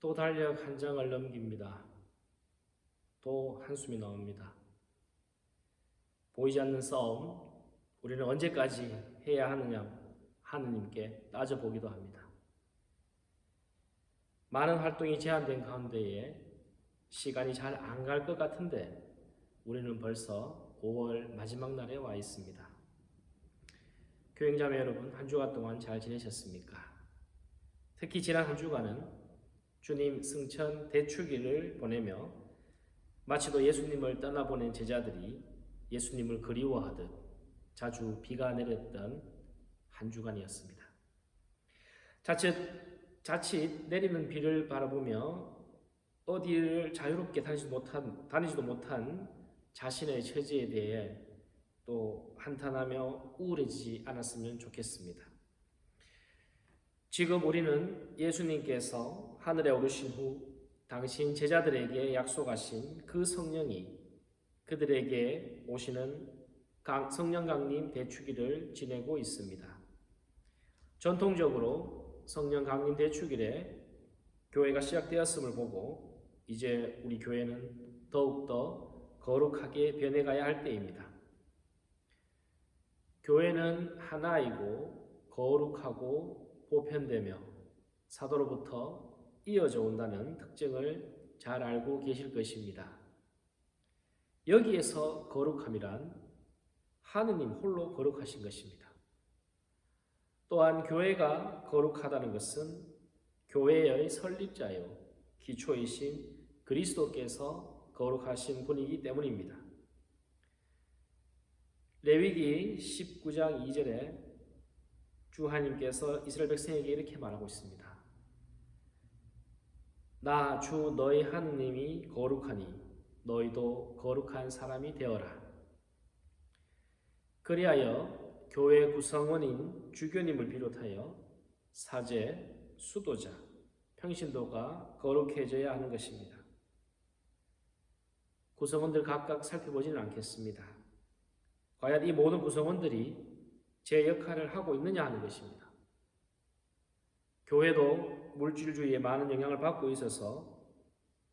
또 달력 한 장을 넘깁니다. 또 한숨이 나옵니다. 보이지 않는 싸움, 우리는 언제까지 해야 하느냐 하느님께 따져보기도 합니다. 많은 활동이 제한된 가운데에 시간이 잘 안 갈 것 같은데 우리는 벌써 5월 마지막 날에 와 있습니다. 교행자매 여러분, 한 주간 동안 잘 지내셨습니까? 특히 지난 한 주간은 주님 승천 대축일을 보내며 마치도 예수님을 떠나보낸 제자들이 예수님을 그리워하듯 자주 비가 내렸던 한 주간이었습니다. 자칫, 자칫 내리는 비를 바라보며 어디를 자유롭게 다니지도 못한, 다니지도 못한 자신의 처지에 대해 또 한탄하며 우울해지지 않았으면 좋겠습니다. 지금 우리는 예수님께서 하늘에 오르신 후 당신 제자들에게 약속하신 그 성령이 그들에게 오시는 강, 성령 강림 대축일을 지내고 있습니다. 전통적으로 성령 강림 대축일에 교회가 시작되었음을 보고 이제 우리 교회는 더욱더 거룩하게 변해가야 할 때입니다. 교회는 하나이고 거룩하고 보편되며 사도로부터 이어져 온다는 특징을 잘 알고 계실 것입니다. 여기에서 거룩함이란 하느님 홀로 거룩하신 것입니다. 또한 교회가 거룩하다는 것은 교회의 설립자요 기초이신 그리스도께서 거룩하신 분이기 때문입니다. 레위기 19장 2절에 주 하나님께서 이스라엘 백성에게 이렇게 말하고 있습니다. 나 주 너희 하느님이 거룩하니 너희도 거룩한 사람이 되어라. 그리하여 교회 구성원인 주교님을 비롯하여 사제, 수도자, 평신도가 거룩해져야 하는 것입니다. 구성원들 각각 살펴보지는 않겠습니다. 과연 이 모든 구성원들이 제 역할을 하고 있느냐 하는 것입니다. 교회도 물질주의에 많은 영향을 받고 있어서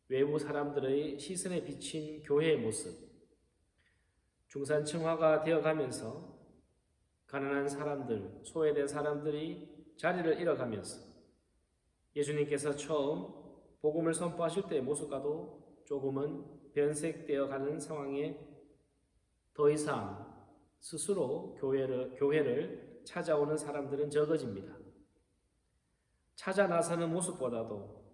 외부 사람들의 시선에 비친 교회의 모습, 중산층화가 되어가면서 가난한 사람들, 소외된 사람들이 자리를 잃어가면서 예수님께서 처음 복음을 선포하실 때의 모습과도 조금은 변색되어 가는 상황에 더 이상 스스로 교회를, 교회를 찾아오는 사람들은 적어집니다. 찾아 나서는 모습보다도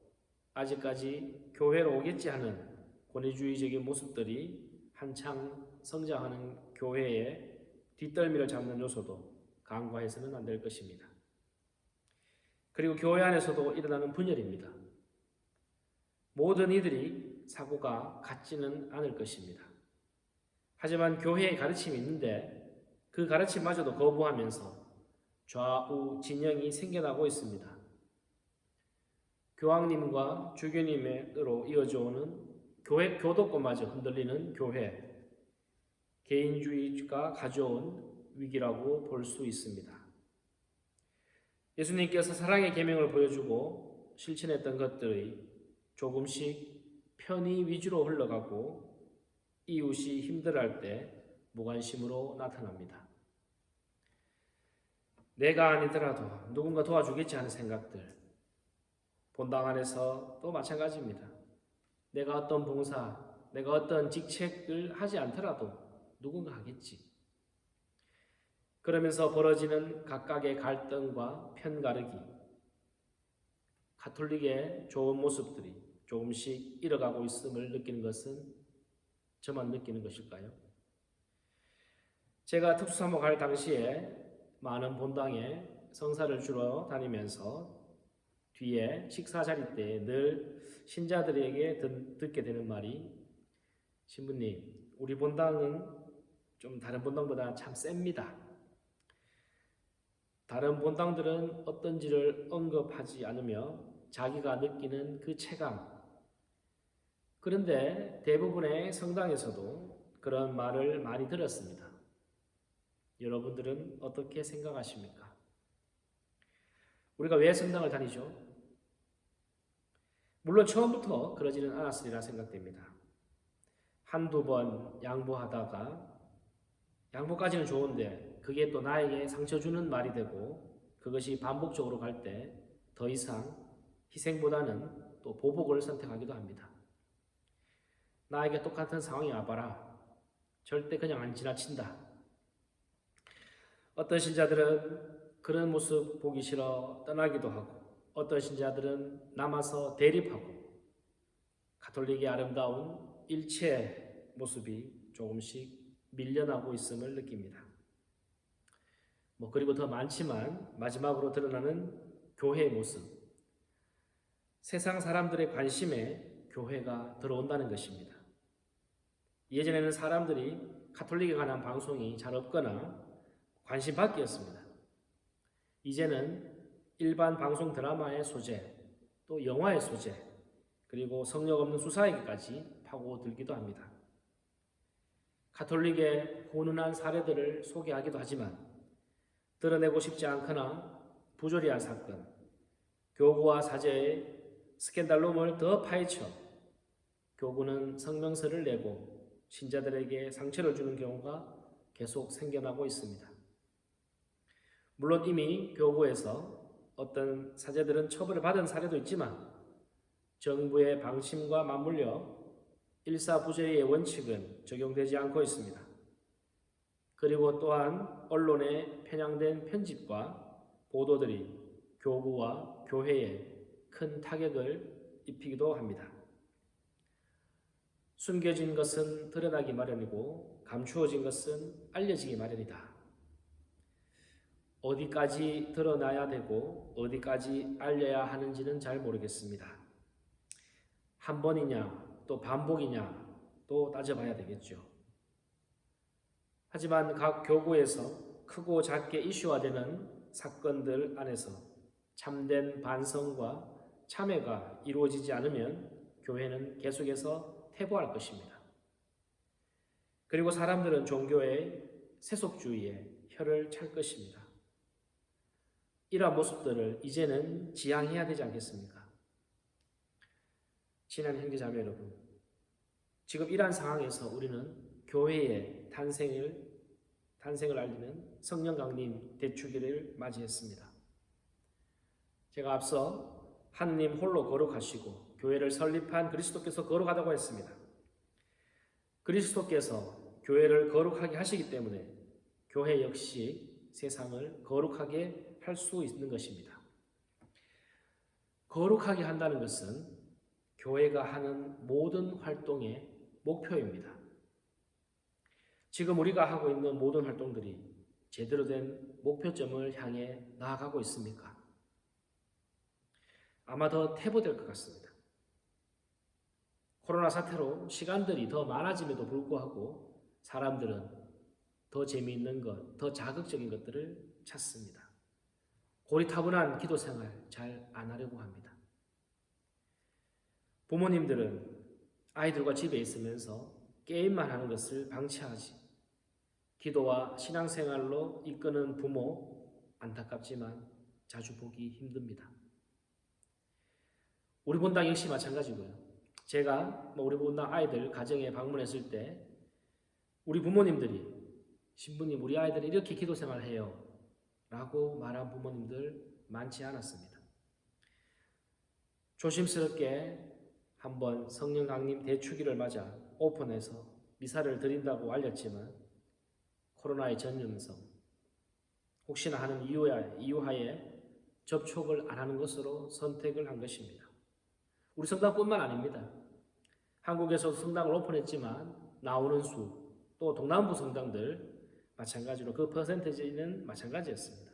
아직까지 교회로 오겠지 하는 권위주의적인 모습들이 한창 성장하는 교회의 뒷덜미를 잡는 요소도 간과해서는 안 될 것입니다. 그리고 교회 안에서도 일어나는 분열입니다. 모든 이들이 사고가 같지는 않을 것입니다. 하지만 교회의 가르침이 있는데 그 가르침마저도 거부하면서 좌우 진영이 생겨나고 있습니다. 교황님과 주교님으로 이어져 오는 교회 교도권마저 흔들리는 교회, 개인주의가 가져온 위기라고 볼 수 있습니다. 예수님께서 사랑의 계명을 보여주고 실천했던 것들이 조금씩 편의 위주로 흘러가고 이웃이 힘들어할 때 무관심으로 나타납니다. 내가 아니더라도 누군가 도와주겠지 하는 생각들, 본당 안에서 또 마찬가지입니다. 내가 어떤 봉사, 내가 어떤 직책을 하지 않더라도 누군가 하겠지. 그러면서 벌어지는 각각의 갈등과 편가르기, 가톨릭의 좋은 모습들이 조금씩 잃어가고 있음을 느끼는 것은 저만 느끼는 것일까요? 제가 특수사모 갈 당시에 많은 본당에 성사를 주러 다니면서 뒤에 식사 자리 때 늘 신자들에게 듣 게 되는 말이 신부님, 우리 본당은 좀 다른 본당보다 참 셉니다. 다른 본당들은 어떤지를 언급하지 않으며 자기가 느끼는 그 체감. 그런데 대부분의 성당에서도 그런 말을 많이 들었습니다. 여러분들은 어떻게 생각하십니까? 우리가 왜 성당을 다니죠? 물론 처음부터 그러지는 않았으리라 생각됩니다. 한두 번 양보하다가 양보까지는 좋은데 그게 또 나에게 상처 주는 말이 되고 그것이 반복적으로 갈 때 더 이상 희생보다는 또 보복을 선택하기도 합니다. 나에게 똑같은 상황이 와봐라. 절대 그냥 안 지나친다. 어떤 신자들은 그런 모습 보기 싫어 떠나기도 하고 어떤 신자들은 남아서 대립하고 가톨릭의 아름다운 일체 모습이 조금씩 밀려나고 있음을 느낍니다. 뭐 그리고 더 많지만 마지막으로 드러나는 교회의 모습. 세상 사람들의 관심에 교회가 들어온다는 것입니다. 예전에는 사람들이 카톨릭에 관한 방송이 잘 없거나 관심 밖이었습니다. 이제는 일반 방송 드라마의 소재, 또 영화의 소재, 그리고 성역 없는 수사에게까지 파고들기도 합니다. 카톨릭의 훈훈한 사례들을 소개하기도 하지만 드러내고 싶지 않거나 부조리한 사건, 교구와 사제의 스캔들룸을 더 파헤쳐 교구는 성명서를 내고 신자들에게 상처를 주는 경우가 계속 생겨나고 있습니다. 물론 이미 교구에서 어떤 사제들은 처벌을 받은 사례도 있지만 정부의 방침과 맞물려 일사부재의 원칙은 적용되지 않고 있습니다. 그리고 또한 언론에 편향된 편집과 보도들이 교구와 교회에 큰 타격을 입히기도 합니다. 숨겨진 것은 드러나기 마련이고 감추어진 것은 알려지기 마련이다. 어디까지 드러나야 되고 어디까지 알려야 하는지는 잘 모르겠습니다. 한 번이냐 또 반복이냐 또 따져봐야 되겠죠. 하지만 각 교구에서 크고 작게 이슈화되는 사건들 안에서 참된 반성과 참회가 이루어지지 않으면 교회는 계속해서 퇴보할 것입니다. 그리고 사람들은 종교의 세속주의에 혀를 찰 것입니다. 이러한 모습들을 이제는 지양해야 되지 않겠습니까? 친한 형제자매 여러분, 지금 이러한 상황에서 우리는 교회의 탄생을 탄생을 알리는 성령 강림 대축일을 맞이했습니다. 제가 앞서 하느님 홀로 거룩하시고 교회를 설립한 그리스도께서 거룩하다고 했습니다. 그리스도께서 교회를 거룩하게 하시기 때문에 교회 역시 세상을 거룩하게 할 수 있는 것입니다. 거룩하게 한다는 것은 교회가 하는 모든 활동의 목표입니다. 지금 우리가 하고 있는 모든 활동들이 제대로 된 목표점을 향해 나아가고 있습니까? 아마 더 퇴보될 것 같습니다. 코로나 사태로 시간들이 더 많아짐에도 불구하고 사람들은 더 재미있는 것, 더 자극적인 것들을 찾습니다. 고리타분한 기도 생활 잘 안 하려고 합니다. 부모님들은 아이들과 집에 있으면서 게임만 하는 것을 방치하지. 기도와 신앙생활로 이끄는 부모 안타깝지만 자주 보기 힘듭니다. 우리 본당 역시 마찬가지고요. 제가 뭐 우리 본당 아이들 가정에 방문했을 때 우리 부모님들이 신부님 우리 아이들이 이렇게 기도 생활해요. 라고 말한 부모님들 많지 않았습니다. 조심스럽게 한번 성령 강림 대축일을 맞아 오픈해서 미사를 드린다고 알렸지만 코로나의 전염성 혹시나 하는 이유하에, 이유하에 접촉을 안 하는 것으로 선택을 한 것입니다. 우리 성당뿐만 아닙니다. 한국에서도 성당을 오픈했지만 나오는 수 또 동남부 성당들 마찬가지로 그 퍼센테이지는 마찬가지였습니다.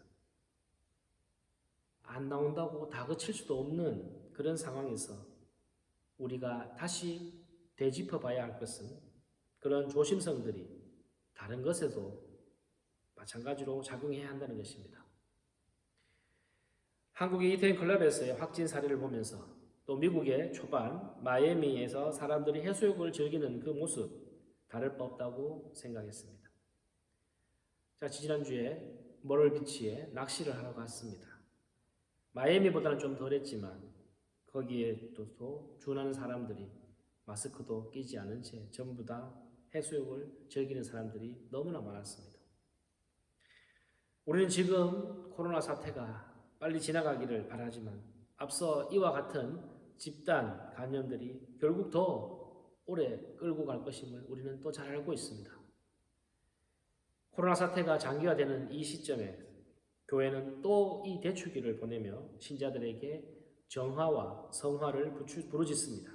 안 나온다고 다 그칠 수도 없는 그런 상황에서 우리가 다시 되짚어 봐야 할 것은 그런 조심성들이 다른 것에도 마찬가지로 작용해야 한다는 것입니다. 한국의 이태원 클럽에서의 확진 사례를 보면서 또 미국의 초반 마이애미에서 사람들이 해수욕을 즐기는 그 모습 다를 바 없다고 생각했습니다. 자, 지난주에 머럴비치에 낚시를 하러 갔습니다. 마이애미보다는 좀 덜했지만 거기에 또, 또 준하는 사람들이 마스크도 끼지 않은 채 전부 다 해수욕을 즐기는 사람들이 너무나 많았습니다. 우리는 지금 코로나 사태가 빨리 지나가기를 바라지만 앞서 이와 같은 집단 감염들이 결국 더 오래 끌고 갈 것임을 우리는 또 잘 알고 있습니다. 코로나 사태가 장기화되는 이 시점에 교회는 또 이 대축기를 보내며 신자들에게 정화와 성화를 부르짖습니다.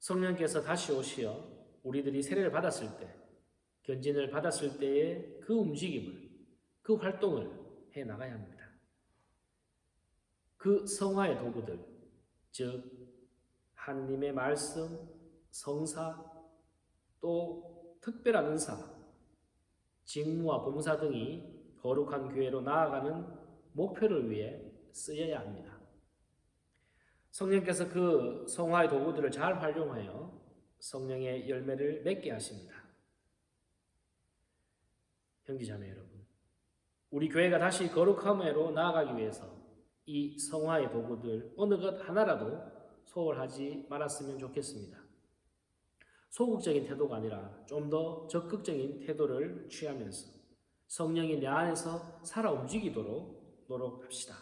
성령께서 다시 오시어 우리들이 세례를 받았을 때, 견진을 받았을 때의 그 움직임을, 그 활동을 해 나가야 합니다. 그 성화의 도구들, 즉 하느님의 말씀, 성사, 또 특별한 은사, 직무와 봉사 등이 거룩한 교회로 나아가는 목표를 위해 쓰여야 합니다. 성령께서 그 성화의 도구들을 잘 활용하여 성령의 열매를 맺게 하십니다. 형제자매 여러분, 우리 교회가 다시 거룩함으로 나아가기 위해서 이 성화의 도구들 어느 것 하나라도 소홀하지 말았으면 좋겠습니다. 소극적인 태도가 아니라 좀 더 적극적인 태도를 취하면서 성령이 내 안에서 살아 움직이도록 노력합시다.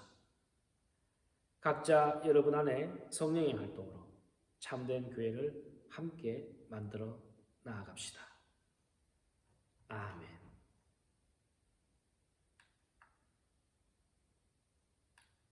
각자 여러분 안에 성령의 활동으로 참된 교회를 함께 만들어 나아갑시다. 아멘.